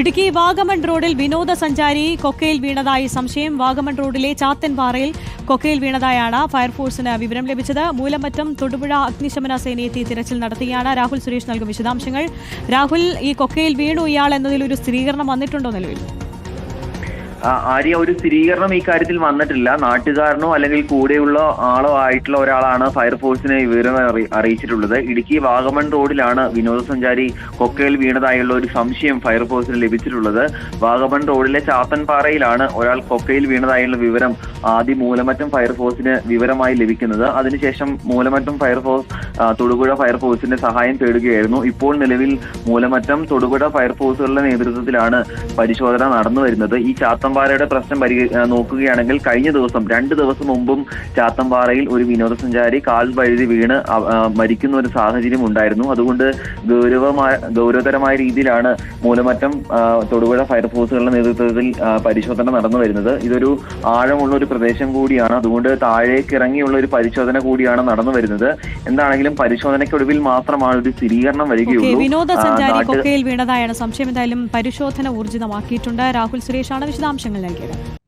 ഇടുക്കി വാഗമൺ റോഡിൽ വിനോദസഞ്ചാരി കൊക്കയിൽ വീണതായി സംശയം. വാഗമൺ റോഡിലെ ചാത്തൻപാറയിൽ കൊക്കയിൽ വീണതായാണ് ഫയർഫോഴ്സിന് വിവരം ലഭിച്ചത്. മൂലമറ്റം തൊടുപുഴ അഗ്നിശമന സേനയെത്തി തിരച്ചിൽ നടത്തുകയാണ് രാഹുൽ സുരേഷ് നൽകും വിശദാംശങ്ങൾ. രാഹുൽ ഈ കൊക്കയിൽ വീണു ഇയാൾ എന്നതിൽ ഒരു സ്ഥിരീകരണം വന്നിട്ടുണ്ടോ നിലവിൽ? ആര്യ ഒരു സ്ഥിരീകരണം ഈ കാര്യത്തിൽ വന്നിട്ടില്ല. നാട്ടുകാരനോ അല്ലെങ്കിൽ കൂടെയുള്ള ആളോ ആയിട്ടുള്ള ഒരാളാണ് ഫയർഫോഴ്സിനെ വിവരം അറിയിച്ചിട്ടുള്ളത്. ഇടുക്കി വാഗമൺ റോഡിലാണ് വിനോദസഞ്ചാരി കൊക്കയിൽ വീണതായുള്ള ഒരു സംശയം ഫയർഫോഴ്സിന് ലഭിച്ചിട്ടുള്ളത്. വാഗമൺ റോഡിലെ ചാത്തൻപാറയിലാണ് ഒരാൾ കൊക്കയിൽ വീണതായുള്ള വിവരം ആദ്യം മൂലമറ്റം ഫയർഫോഴ്സിന് വിവരമായി ലഭിക്കുന്നത്. അതിനുശേഷം മൂലമറ്റം ഫയർഫോഴ്സ് തൊടുപുഴ ഫയർഫോഴ്സിന്റെ സഹായം തേടുകയായിരുന്നു. ഇപ്പോൾ നിലവിൽ മൂലമറ്റം തൊടുപുഴ ഫയർഫോഴ്സുകളുടെ നേതൃത്വത്തിലാണ് പരിശോധന നടന്നു വരുന്നത് ഈ ചാത്തമ്പാറയുടെ പ്രശ്നം പരിഹ നോക്കുകയാണെങ്കിൽ കഴിഞ്ഞ ദിവസം രണ്ട് ദിവസം മുമ്പും ചാത്തമ്പാറയിൽ ഒരു വിനോദസഞ്ചാരി കാൽ വഴുതി വീണ് മരിക്കുന്ന ഒരു സാഹചര്യം ഉണ്ടായിരുന്നു. അതുകൊണ്ട് ഗൗരവമായ ഗൗരവതരമായ രീതിയിലാണ് മൂലമറ്റം തൊടുപുഴ ഫയർഫോഴ്സുകളുടെ നേതൃത്വത്തിൽ പരിശോധന നടന്നു വരുന്നത്. ഇതൊരു ആഴമുള്ള ഒരു പ്രദേശം കൂടിയാണ്. അതുകൊണ്ട് താഴേക്ക് ഇറങ്ങിയുള്ള ഒരു പരിശോധന കൂടിയാണ് നടന്നു വരുന്നത്. എന്താണെങ്കിലും പരിശോധനയ്ക്കൊടുവിൽ മാത്രമാണ് ഒരു സ്ഥിരീകരണം വരികയുള്ളൂ. വിനോദസഞ്ചാരി കൊക്കയിൽ വീണതായാണ്. സംശയം എന്തായാലും പരിശോധന ഊർജിതമാക്കിയിട്ടുണ്ട്. രാഹുൽ സുരേഷാണ് വിശദാംശങ്ങൾ നൽകിയത്